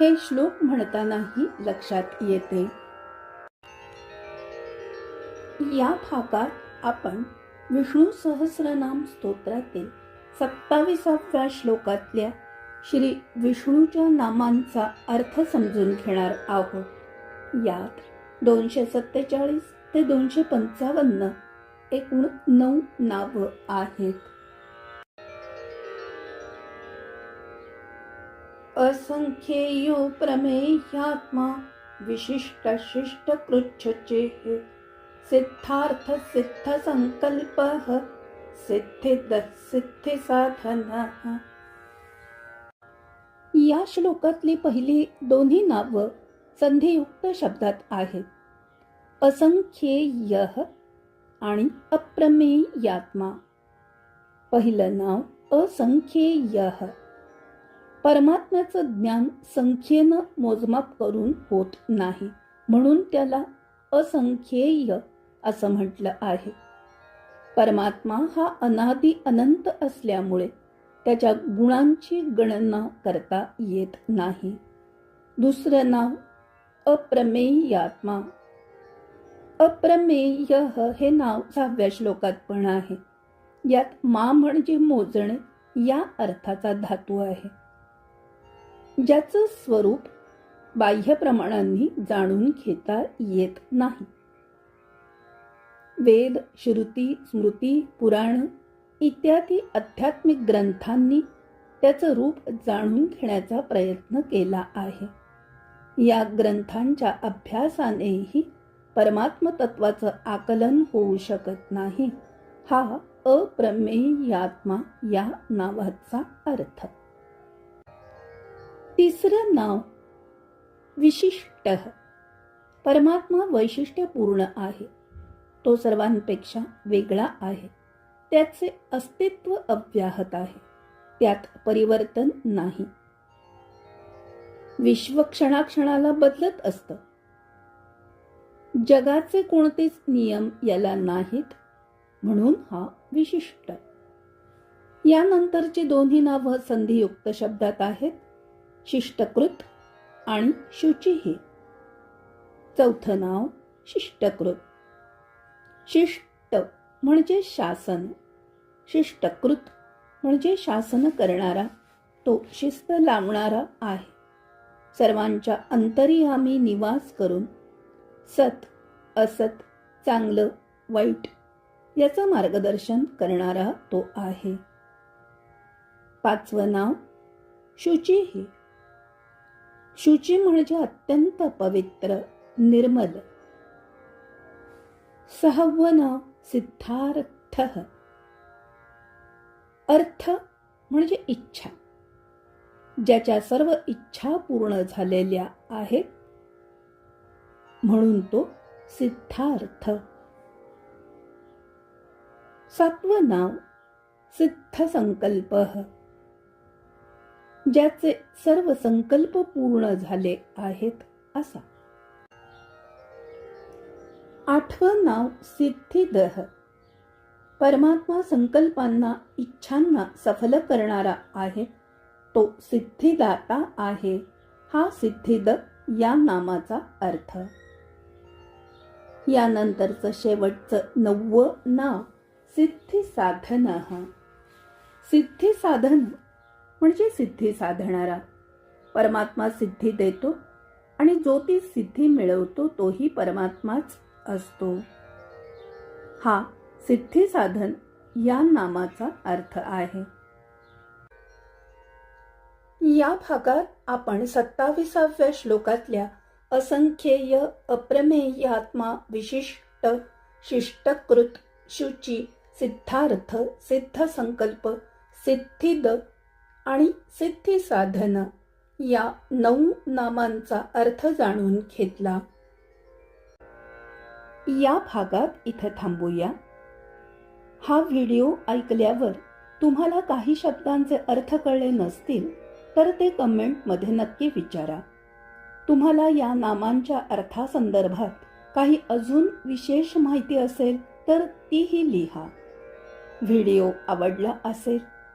हे श्लोक म्हणतानाही लक्षात येते. या भागात आपण विष्णू सहस्रनाम स्तोत्रातील सत्ताविसाव्या श्लोकातल्या श्री विष्णूच्या नामांचा अर्थ समजून घेणार आहोत. यात दोनशे सत्तेचाळीस ते दोनशे पंचावन्न एकूण नऊ नावं आहेत. असंख्येयो प्रमेयात्मा विशिष्ट शिष्ट कृच्छचेः सिद्धार्थ सिद्ध संकल्प सिद्धिद साधन. या श्लोकातली पहिली दोन्ही नावं संधियुक्त शब्दात आहेत. असंख्येय आणि अप्रमेयात्मा. पहिलं नाव असंख्येय परमात्म्याचं ज्ञान संख्येनं मोजमाप करून होत नाही. म्हणून त्याला असंख्येय असं म्हटलं आहे. परमात्मा हा अनादि अनंत असल्यामुळे त्याच्या गुणांची गणना करता येत नाही. दुसरं नाव अप्रमेयात्मा अप्रमेय हे नाव सहाव्या श्लोकात पण आहे. यात मा म्हणजे मोजणे या अर्थाचा धातू आहे. ज्याचं स्वरूप बाह्य प्रमाणांनी जाणून घेता येत नाही. वेद श्रुती स्मृती पुराण इत्यादी आध्यात्मिक ग्रंथांनी त्याचं रूप जाणून घेण्याचा प्रयत्न केला आहे. या ग्रंथांच्या अभ्यासानेही परमात्मतत्वाचं आकलन होऊ शकत नाही. हा अप्रमेयात्मा या नावाचा अर्थ. तिसरं नाव विशिष्ट. परमात्मा वैशिष्ट्यपूर्ण आहे. तो सर्वांपेक्षा वेगळा आहे. त्याचे अस्तित्व अव्याहत आहे. त्यात परिवर्तन नाही. विश्व क्षणाक्षणाला बदलत असतं. जगाचे कोणतेच नियम याला नाहीत म्हणून हा विशिष्ट. यानंतरची दोन्ही नावं संधियुक्त शब्दात आहेत. शिष्टकृत आणि शुचिही. चौथं नाव शिष्टकृत. शिष्ट म्हणजे शासन. शिष्टकृत म्हणजे शासन करणारा तो शिस्त लावणारा आहे. सर्वांच्या अंतरियामी निवास करून सत असत चांगलं वाईट याचं मार्गदर्शन करणारा तो आहे. पाचवं नाव शुचिही. शुची म्हणजे अत्यंत पवित्र निर्मल. सहवन नाव सिद्धार्थ. अर्थ म्हणजे इच्छा. ज्याच्या सर्व इच्छा पूर्ण झालेल्या आहेत म्हणून तो सिद्धार्थ. सातवं नाव सिद्ध संकल्प ज्याचे सर्व संकल्प पूर्ण झाले आहेत असा. आठवं नाव सिद्धिदह. परमात्मा संकल्पांना इच्छांना सफल करणारा आहे. तो सिद्धिदाता आहे. हा सिद्धिद या नामाचा अर्थ. यानंतरचं शेवटचं नववं नाव सिद्धी साधन सिद्धी साधन म्हणजे सिद्धी साधणारा. परमात्मा सिद्धी देतो आणि जो ती सिद्धी मिळवतो तोही परमात्माच असतो. हा सिद्धी साधन या नामाचा अर्थ आहे. या भागात आपण सत्ताविसाव्या श्लोकातल्या असंख्येय अप्रमेयात्मा विशिष्ट शिष्टकृत शुची सिद्धार्थ सिद्ध संकल्प सिद्धिद आणि सिद्धी साधन या नऊ नामांचा अर्थ जाणून घेतला. या भागात इथं थांबूया. हा व्हिडिओ ऐकल्यावर तुम्हाला काही शब्दांचे अर्थ कळले नसतील तर ते कमेंटमध्ये नक्की विचारा. तुम्हाला या नामांच्या अर्थासंदर्भात काही अजून विशेष माहिती असेल तर तीही लिहा. व्हिडिओ आवडला असेल